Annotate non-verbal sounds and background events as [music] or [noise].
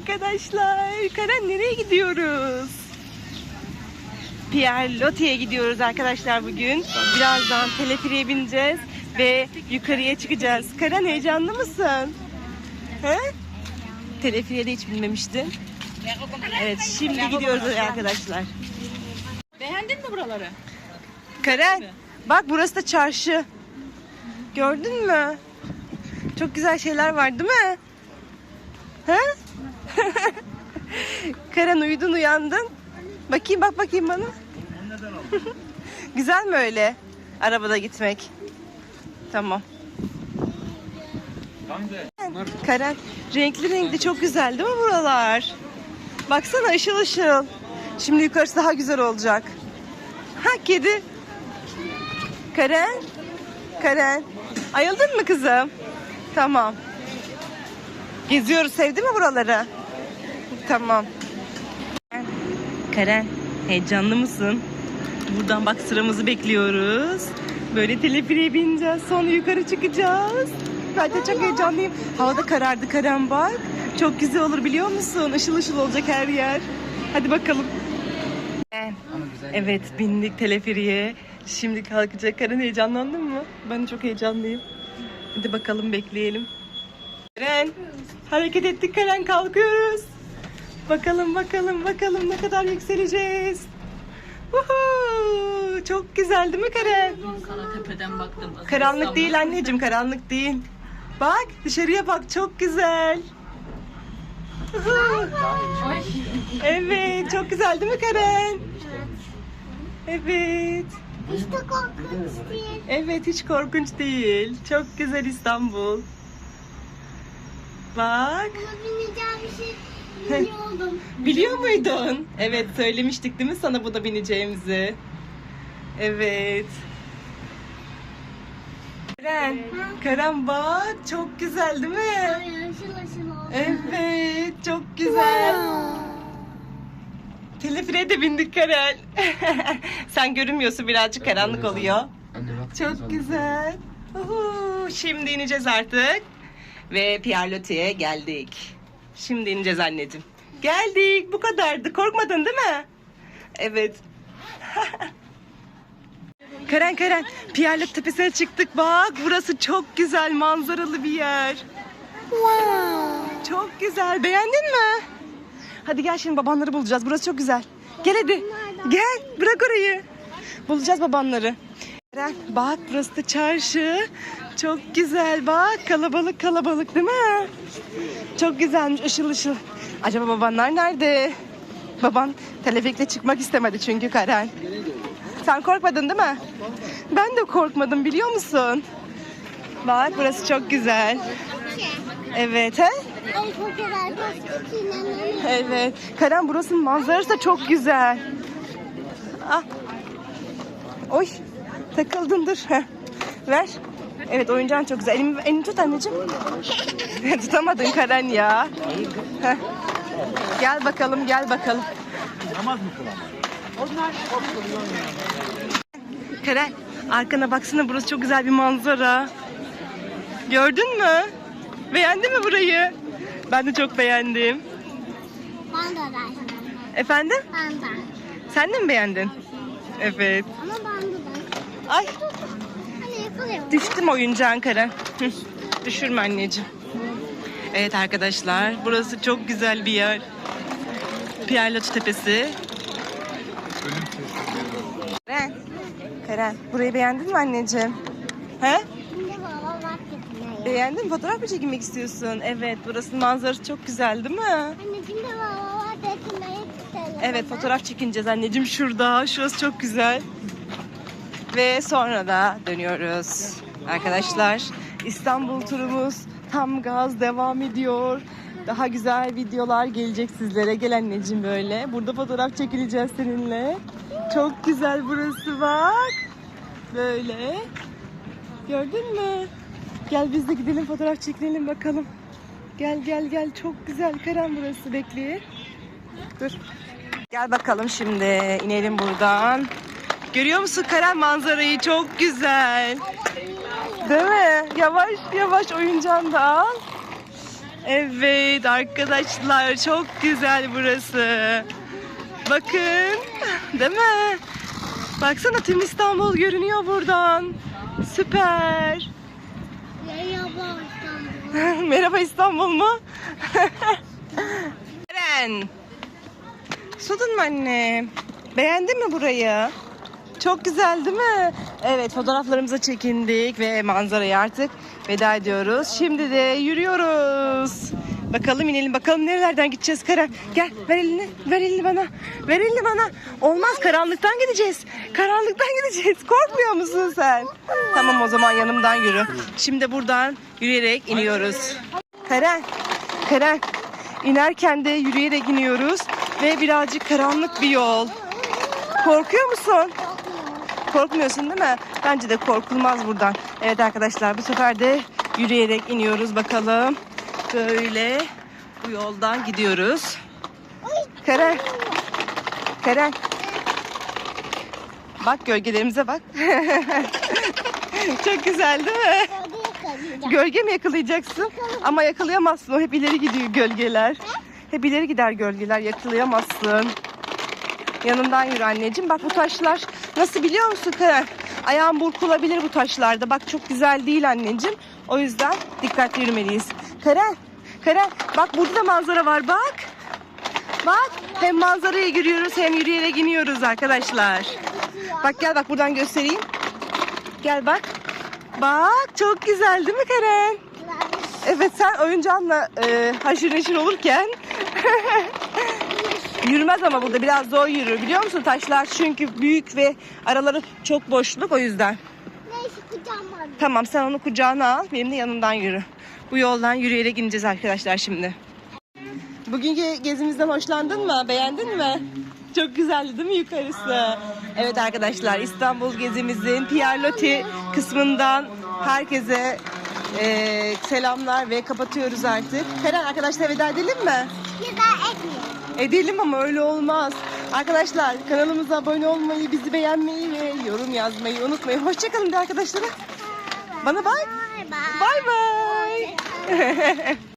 Arkadaşlar, Karen nereye gidiyoruz? Pierre Loti'ye gidiyoruz arkadaşlar bugün. Birazdan teleferiğe bineceğiz ve yukarıya çıkacağız. Karen heyecanlı mısın? He? Teleferiğe de hiç binmemiştin. Evet, şimdi gidiyoruz arkadaşlar. Beğendin mi buraları? Karen, bak burası da çarşı. Gördün mü? Çok güzel şeyler var değil mi? He? [laughs] Karen uyudun uyandın. Bakayım bak bakayım bana. [laughs] güzel mi öyle? Arabada gitmek. Tamam. Karen, renkli renkli çok güzel değil mi buralar? Baksana ışıl ışıl. Şimdi yukarısı daha güzel olacak. Ha kedi. Karen. Karen. Ayıldın mı kızım? Tamam. Geziyoruz. Sevdi mi buraları? Tamam. Karen, heyecanlı mısın? Buradan bak sıramızı bekliyoruz. Böyle teleferiğe bineceğiz. Sonra yukarı çıkacağız. Ben de çok heyecanlıyım. Hava da karardı Karen bak. Çok güzel olur biliyor musun? Işıl ışıl olacak her yer. Hadi bakalım. Evet bindik teleferiye. Şimdi kalkacak. Karen heyecanlandın mı? Ben çok heyecanlıyım. Hadi bakalım bekleyelim. Karen hareket ettik Karen kalkıyoruz. Bakalım bakalım bakalım ne kadar yükseleceğiz. Uhu, çok güzel değil mi Karen? Sana tepeden baktım. Karanlık değil anneciğim karanlık değil. Bak dışarıya bak çok güzel. Uhu. Evet çok güzel değil mi Karen? Evet. Hiç de korkunç değil. Evet hiç korkunç değil. Çok güzel İstanbul. Bak. Buna bineceğim bir şey biliyordum. Biliyor muydun? Evet söylemiştik değil mi sana buna bineceğimizi? Evet. Karen, Karen bak çok güzel değil mi? Ay, ışıl ışıl oldu. Evet çok güzel. Teleferiğe de bindik Karen. [laughs] Sen görünmüyorsun birazcık karanlık oluyor. Anne bak. Çok güzel. Uhu, şimdi ineceğiz artık. Ve Pierre Loti'ye geldik. Şimdi ineceğiz anneciğim. Geldik. Bu kadardı. Korkmadın değil mi? Evet. [laughs] Karen Karen. Loti tepesine çıktık. Bak burası çok güzel manzaralı bir yer. Çok güzel. Beğendin mi? Hadi gel şimdi babanları bulacağız. Burası çok güzel. Gel hadi. Gel. Bırak orayı. Bulacağız babanları. Eren, Bak burası da çarşı. Çok güzel bak. Kalabalık kalabalık değil mi? Çok güzelmiş ışıl ışıl. Acaba babanlar nerede? Baban teleferikle çıkmak istemedi çünkü Karen. Sen korkmadın değil mi? Ben de korkmadım biliyor musun? Bak burası çok güzel. Evet he? Evet. Karen burasının manzarası da çok güzel. Ah. Oy. Takıldın dur. Ver. Evet oyuncağın çok güzel. Elimi, elini tut anneciğim. [laughs] Tutamadın Karen ya. Gel bakalım gel bakalım. Karen arkana baksana burası çok güzel bir manzara. Gördün mü? Beğendin mi burayı? Ben de çok beğendim. Ben de ben. Efendim? Ben de. Sen de mi beğendin? Evet. Ama ben de. Ay. Düştüm oyuncağın Karen. Hı, Düşürme anneciğim. Evet arkadaşlar burası çok güzel bir yer. Loti Tepesi. Karen. Karen burayı beğendin mi anneciğim? He? Beğendin mi? Fotoğraf mı çekilmek istiyorsun? Evet burasının manzarası çok güzel değil mi? Anne şimdi baba bak getirmeye gidelim. Evet fotoğraf çekineceğiz anneciğim şurada. Şurası çok güzel. Ve sonra da dönüyoruz. Arkadaşlar İstanbul turumuz tam gaz devam ediyor. Daha güzel videolar gelecek sizlere. Gel anneciğim böyle. Burada fotoğraf çekileceğiz seninle. Çok güzel burası bak. Böyle. Gördün mü? Gel biz de gidelim fotoğraf çekinelim bakalım. Gel gel gel çok güzel Karen burası bekleyin. Dur. Gel bakalım şimdi inelim buradan. Görüyor musun Karen manzarayı çok güzel. Değil mi? Yavaş yavaş oyuncağını da al. Evet arkadaşlar çok güzel burası. Bakın. Değil mi? Baksana tüm İstanbul görünüyor buradan. Süper. Merhaba İstanbul. [laughs] Merhaba İstanbul mu? [laughs] Eren. Sudun mu anne? Beğendin mi burayı? Çok güzel değil mi? Evet fotoğraflarımıza çekindik ve manzarayı artık veda ediyoruz. Şimdi de yürüyoruz. Bakalım inelim bakalım nerelerden gideceğiz Karen. Gel ver elini ver elini bana. Ver elini bana. Olmaz karanlıktan gideceğiz. Karanlıktan gideceğiz. Korkmuyor musun sen? Tamam o zaman yanımdan yürü. Şimdi buradan yürüyerek iniyoruz. Karen. Karen. İnerken de yürüyerek iniyoruz ve birazcık karanlık bir yol. Korkuyor musun? Korkmuyorsun değil mi? Bence de korkulmaz buradan. Evet arkadaşlar bu sefer de yürüyerek iniyoruz bakalım. Böyle bu yoldan gidiyoruz. Karen. Karen. Bak gölgelerimize bak. [laughs] Çok güzel değil mi? Gölge mi yakalayacaksın? Ama yakalayamazsın. O hep ileri gidiyor gölgeler. Hep ileri gider gölgeler. Yakalayamazsın. Yanından yürü anneciğim. Bak bu taşlar nasıl biliyor musun Karen? Ayağın burkulabilir bu taşlarda. Bak çok güzel değil anneciğim. O yüzden dikkatli yürümeliyiz. Karen, Karen bak burada da manzara var bak. Bak hem manzarayı görüyoruz hem yürüyerek iniyoruz arkadaşlar. Bak gel bak buradan göstereyim. Gel bak. Bak çok güzel değil mi Karen? Evet sen oyuncağınla e, haşır neşir olurken [laughs] yürümez ama burada biraz zor yürür biliyor musun? Taşlar çünkü büyük ve araları çok boşluk o yüzden. Neyse kucağım var. Tamam sen onu kucağına al benim de yanından yürü. Bu yoldan yürüyerek ineceğiz arkadaşlar şimdi. Bugünkü gezimizden hoşlandın mı? Beğendin mi? Çok güzeldi değil mi yukarısı? Evet arkadaşlar İstanbul gezimizin Pierre Loti kısmından herkese eee, selamlar ve kapatıyoruz artık. Karen arkadaşlar veda edelim mi? Güzel etmiyor. Edelim ama öyle olmaz. Arkadaşlar kanalımıza abone olmayı, bizi beğenmeyi ve yorum yazmayı unutmayın. Hoşçakalın de arkadaşlara. Bana bay. Bye bye. Bay bay. [laughs]